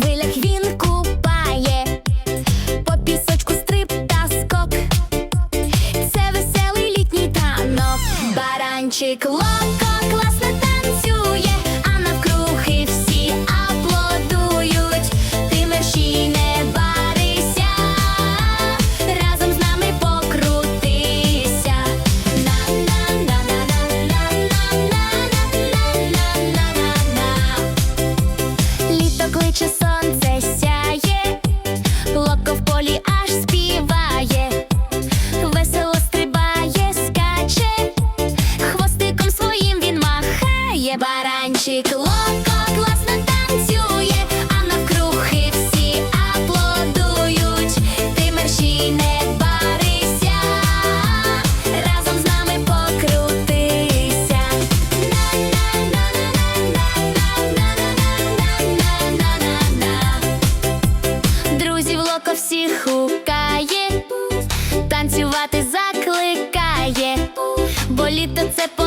хвилях він купає, по пісочку стрип та скок. Це веселий літній танок, баранчик лок. Танчик ловко, класно танцює, а навкрухи всі аплодують, ти не барися, разом з нами покрутися. Друзів локо всіх хукає, танцювати закликає, бо літо це.